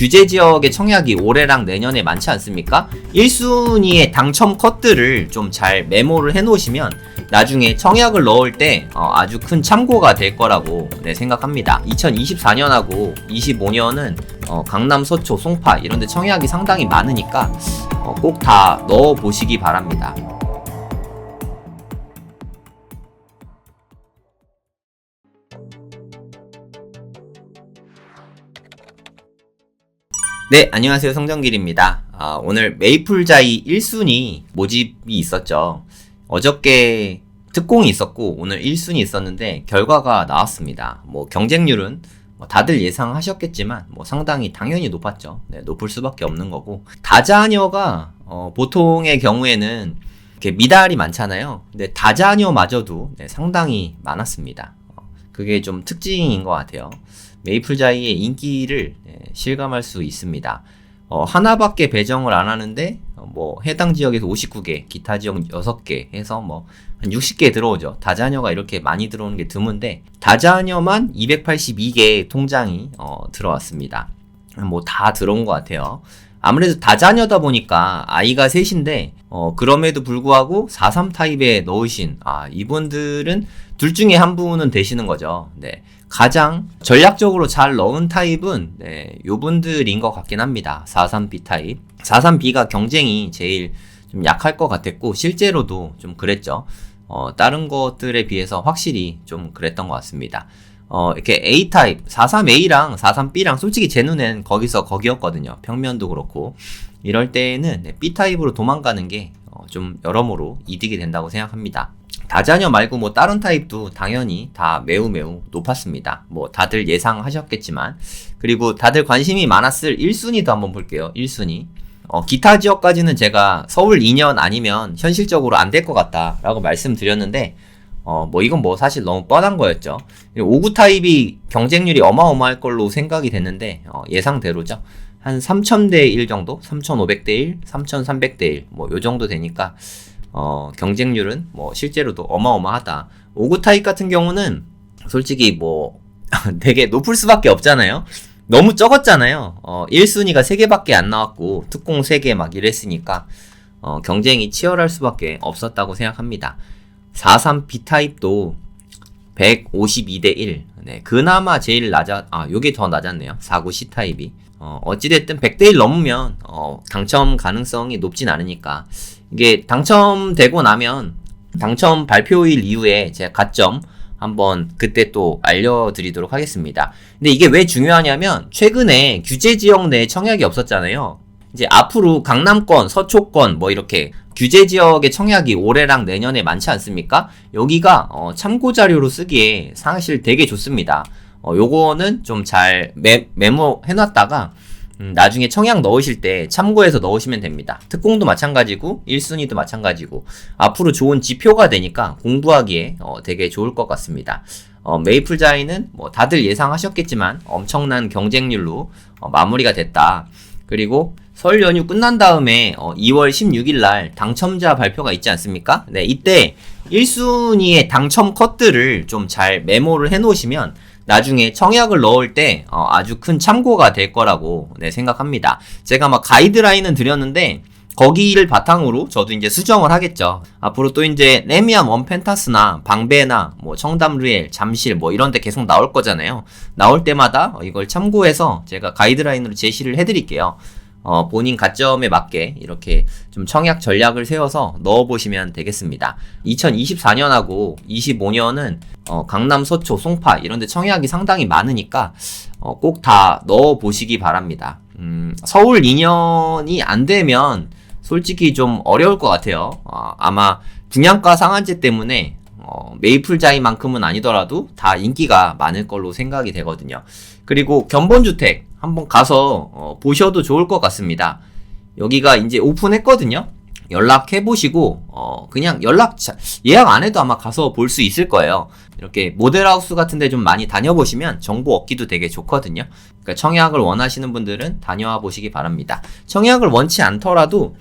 규제 지역의 청약이 올해랑 내년에 많지 않습니까? 1순위의 당첨 컷들을 좀 잘 메모를 해 놓으시면 나중에 청약을 넣을 때 어, 아주 큰 참고가 될 거라고 네, 생각합니다. 2024년하고 25년은 어, 강남, 서초, 송파 이런 데 청약이 상당히 많으니까 어, 꼭 다 넣어 보시기 바랍니다. 네, 안녕하세요. 성정길입니다. 아, 오늘 메이플자이 1순위 모집이 있었죠. 어저께 특공이 있었고, 오늘 1순위 있었는데, 결과가 나왔습니다. 뭐, 경쟁률은 뭐 다들 예상하셨겠지만, 뭐, 상당히 당연히 높았죠. 네, 높을 수밖에 없는 거고. 다자녀가, 어, 보통의 경우에는, 이렇게 미달이 많잖아요. 근데 다자녀마저도 네, 상당히 많았습니다. 어, 그게 좀 특징인 것 같아요. 메이플자이의 인기를 네, 실감할 수 있습니다. 어, 하나밖에 배정을 안 하는데 어, 뭐 해당 지역에서 59개, 기타 지역 6개 해서 뭐 한 60개 들어오죠. 다자녀가 이렇게 많이 들어오는 게 드문데 다자녀만 282개 통장이 어, 들어왔습니다. 뭐 다 들어온 것 같아요. 아무래도 다자녀다 보니까 아이가 셋인데 어, 그럼에도 불구하고 43 타입에 넣으신 아 이분들은 둘 중에 한 분은 되시는 거죠. 네. 가장 전략적으로 잘 넣은 타입은 네, 요분들인 것 같긴 합니다. 43B 타입. 43B가 경쟁이 제일 좀 약할 것 같았고 실제로도 좀 그랬죠. 어, 다른 것들에 비해서 확실히 좀 그랬던 것 같습니다. 어, 이렇게 A 타입, 43A랑 43B랑 솔직히 제 눈엔 거기서 거기였거든요. 평면도 그렇고. 이럴 때는 네, B 타입으로 도망가는 게 어, 좀 여러모로 이득이 된다고 생각합니다. 다자녀 말고 뭐 다른 타입도 당연히 다 매우 매우 높았습니다. 뭐 다들 예상하셨겠지만 그리고 다들 관심이 많았을 1순위도 한번 볼게요. 1순위. 어, 기타 지역까지는 제가 서울 2년 아니면 현실적으로 안 될 것 같다라고 말씀드렸는데 어, 뭐 이건 뭐 사실 너무 뻔한 거였죠. 5구 타입이 경쟁률이 어마어마할 걸로 생각이 됐는데 어, 예상대로죠. 한 3000대 1 정도? 3500대 1, 3300대 1, 뭐 요 정도 되니까 어, 경쟁률은 뭐 실제로도 어마어마하다. 5구 타입 같은 경우는 솔직히 뭐 되게 높을 수밖에 없잖아요. 너무 적었잖아요. 어, 1순위가 3개밖에 안 나왔고 특공 3개 막 이랬으니까 어, 경쟁이 치열할 수밖에 없었다고 생각합니다. 43 B타입도 152대 1. 네, 그나마 제일 낮아, 아, 요게 더 낮았네요. 49 C타입이. 어, 어찌됐든 100대 1 넘으면, 어, 당첨 가능성이 높진 않으니까. 이게 당첨되고 나면, 당첨 발표일 이후에 제가 가점 한번 그때 또 알려드리도록 하겠습니다. 근데 이게 왜 중요하냐면, 최근에 규제 지역 내에 청약이 없었잖아요. 이제 앞으로 강남권, 서초권 뭐 이렇게 규제 지역의 청약이 올해랑 내년에 많지 않습니까? 여기가 어, 참고 자료로 쓰기에 사실 되게 좋습니다. 어, 요거는 좀 잘 메모 해놨다가 음, 나중에 청약 넣으실 때 참고해서 넣으시면 됩니다. 특공도 마찬가지고 1순위도 마찬가지고 앞으로 좋은 지표가 되니까 공부하기에 어, 되게 좋을 것 같습니다. 어, 메이플 자이는 뭐 다들 예상하셨겠지만 엄청난 경쟁률로 어, 마무리가 됐다. 그리고 설 연휴 끝난 다음에 어, 2월 16일 날 당첨자 발표가 있지 않습니까? 네, 이때 1순위의 당첨 컷들을 좀 잘 메모를 해 놓으시면 나중에 청약을 넣을 때 어, 아주 큰 참고가 될 거라고 네, 생각합니다. 제가 막 가이드라인은 드렸는데 거기를 바탕으로 저도 이제 수정을 하겠죠. 앞으로 또 이제 레미안 원펜타스나 방배나 뭐 청담르엘, 잠실 뭐 이런 데 계속 나올 거잖아요. 나올 때마다 이걸 참고해서 제가 가이드라인으로 제시를 해드릴게요. 어, 본인 가점에 맞게 이렇게 좀 청약 전략을 세워서 넣어보시면 되겠습니다. 2024년하고 25년은 어, 강남, 서초, 송파 이런 데 청약이 상당히 많으니까 어, 꼭 다 넣어보시기 바랍니다. 음, 서울 2년이 안 되면 솔직히 좀 어려울 것 같아요. 어, 아마 분양가 상한제 때문에 어, 메이플자이만큼은 아니더라도 다 인기가 많을 걸로 생각이 되거든요. 그리고 견본주택 한번 가서 어, 보셔도 좋을 것 같습니다. 여기가 이제 오픈했거든요. 연락해 보시고 어 그냥 연락 예약 안 해도 아마 가서 볼 수 있을 거예요. 이렇게 모델하우스 같은데 좀 많이 다녀보시면 정보 얻기도 되게 좋거든요. 그러니까 청약을 원하시는 분들은 다녀와 보시기 바랍니다. 청약을 원치 않더라도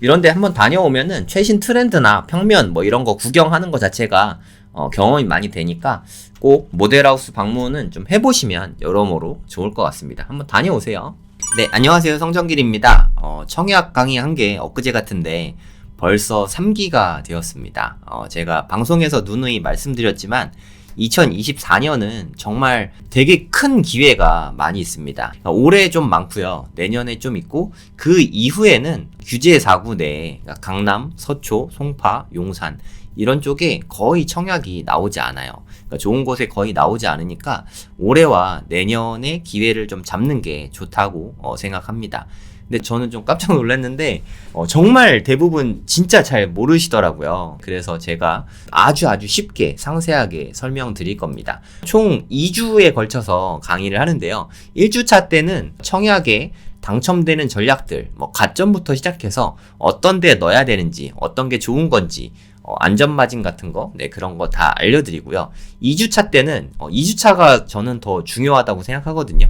이런데 한번 다녀오면은 최신 트렌드나 평면 뭐 이런 거 구경하는 것 자체가 어, 경험이 많이 되니까 꼭 모델하우스 방문은 좀 해보시면 여러모로 좋을 것 같습니다. 한번 다녀오세요. 네, 안녕하세요. 성정길입니다. 어, 청약 강의 한 게 엊그제 같은데 벌써 3기가 되었습니다. 어, 제가 방송에서 누누이 말씀드렸지만 2024년은 정말 되게 큰 기회가 많이 있습니다. 그러니까 올해 좀 많고요. 내년에 좀 있고 그 이후에는 규제 4구 내에 그러니까 강남, 서초, 송파, 용산 이런 쪽에 거의 청약이 나오지 않아요. 그러니까 좋은 곳에 거의 나오지 않으니까 올해와 내년에 기회를 좀 잡는 게 좋다고 어, 생각합니다. 근데 저는 좀 깜짝 놀랐는데 어, 정말 대부분 진짜 잘 모르시더라고요. 그래서 제가 아주 아주 쉽게 상세하게 설명드릴 겁니다. 총 2주에 걸쳐서 강의를 하는데요. 1주차 때는 청약에 당첨되는 전략들, 뭐 가점부터 시작해서 어떤 데 넣어야 되는지, 어떤 게 좋은 건지, 어, 안전마진 같은 거, 네, 그런 거 다 알려드리고요. 2주차 때는, 어, 2주차가 저는 더 중요하다고 생각하거든요.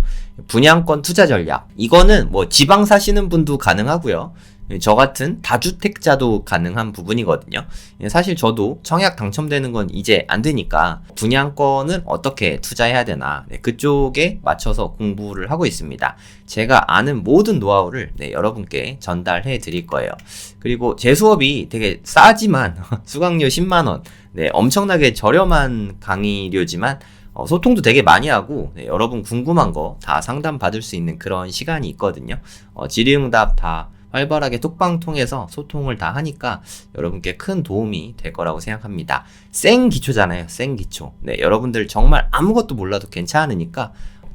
분양권 투자 전략. 이거는 뭐 지방 사시는 분도 가능하고요. 저 같은 다주택자도 가능한 부분이거든요. 사실 저도 청약 당첨되는 건 이제 안 되니까 분양권을 어떻게 투자해야 되나 네, 그쪽에 맞춰서 공부를 하고 있습니다. 제가 아는 모든 노하우를 네, 여러분께 전달해 드릴 거예요. 그리고 제 수업이 되게 싸지만 수강료 10만 원, 네, 엄청나게 저렴한 강의료지만 어, 소통도 되게 많이 하고 네, 여러분 궁금한 거 다 상담 받을 수 있는 그런 시간이 있거든요. 어, 질의응답 다 활발하게 톡방 통해서 소통을 다 하니까 여러분께 큰 도움이 될 거라고 생각합니다. 생 기초잖아요. 생 기초. 네, 여러분들 정말 아무것도 몰라도 괜찮으니까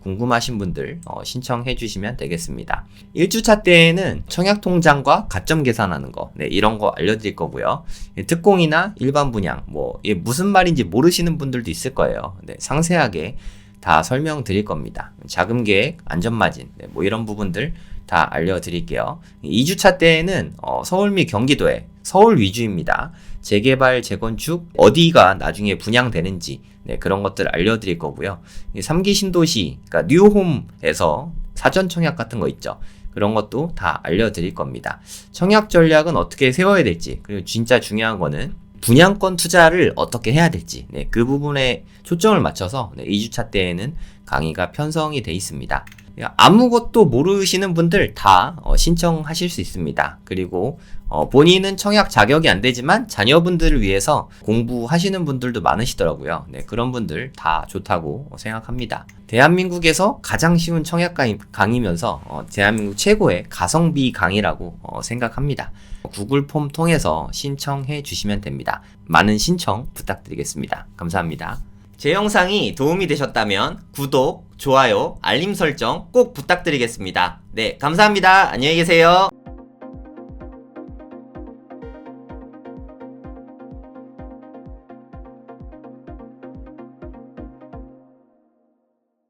궁금하신 분들 어, 신청해 주시면 되겠습니다. 1주차 때에는 청약 통장과 가점 계산하는 거, 네, 이런 거 알려드릴 거고요. 예, 특공이나 일반 분양, 뭐, 이게 무슨 말인지 모르시는 분들도 있을 거예요. 네, 상세하게 다 설명드릴 겁니다. 자금 계획, 안전마진, 네, 뭐 이런 부분들 다 알려드릴게요. 2주차 때에는 어, 서울 및 경기도에 서울 위주입니다. 재개발, 재건축, 어디가 나중에 분양되는지 네, 그런 것들 알려드릴 거고요. 3기 신도시, 그러니까 뉴홈에서 사전 청약 같은 거 있죠. 그런 것도 다 알려드릴 겁니다. 청약 전략은 어떻게 세워야 될지, 그리고 진짜 중요한 거는 분양권 투자를 어떻게 해야 될지, 네, 그 부분에 초점을 맞춰서 네, 2주차 때에는 강의가 편성이 돼 있습니다. 아무것도 모르시는 분들 다 어, 신청하실 수 있습니다. 그리고 어, 본인은 청약 자격이 안 되지만 자녀분들을 위해서 공부하시는 분들도 많으시더라고요. 네, 그런 분들 다 좋다고 생각합니다. 대한민국에서 가장 쉬운 청약 강의, 강의면서 어, 대한민국 최고의 가성비 강의라고 어, 생각합니다. 구글 폼 통해서 신청해 주시면 됩니다. 많은 신청 부탁드리겠습니다. 감사합니다. 제 영상이 도움이 되셨다면 구독, 좋아요, 알림 설정 꼭 부탁드리겠습니다. 네, 감사합니다. 안녕히 계세요.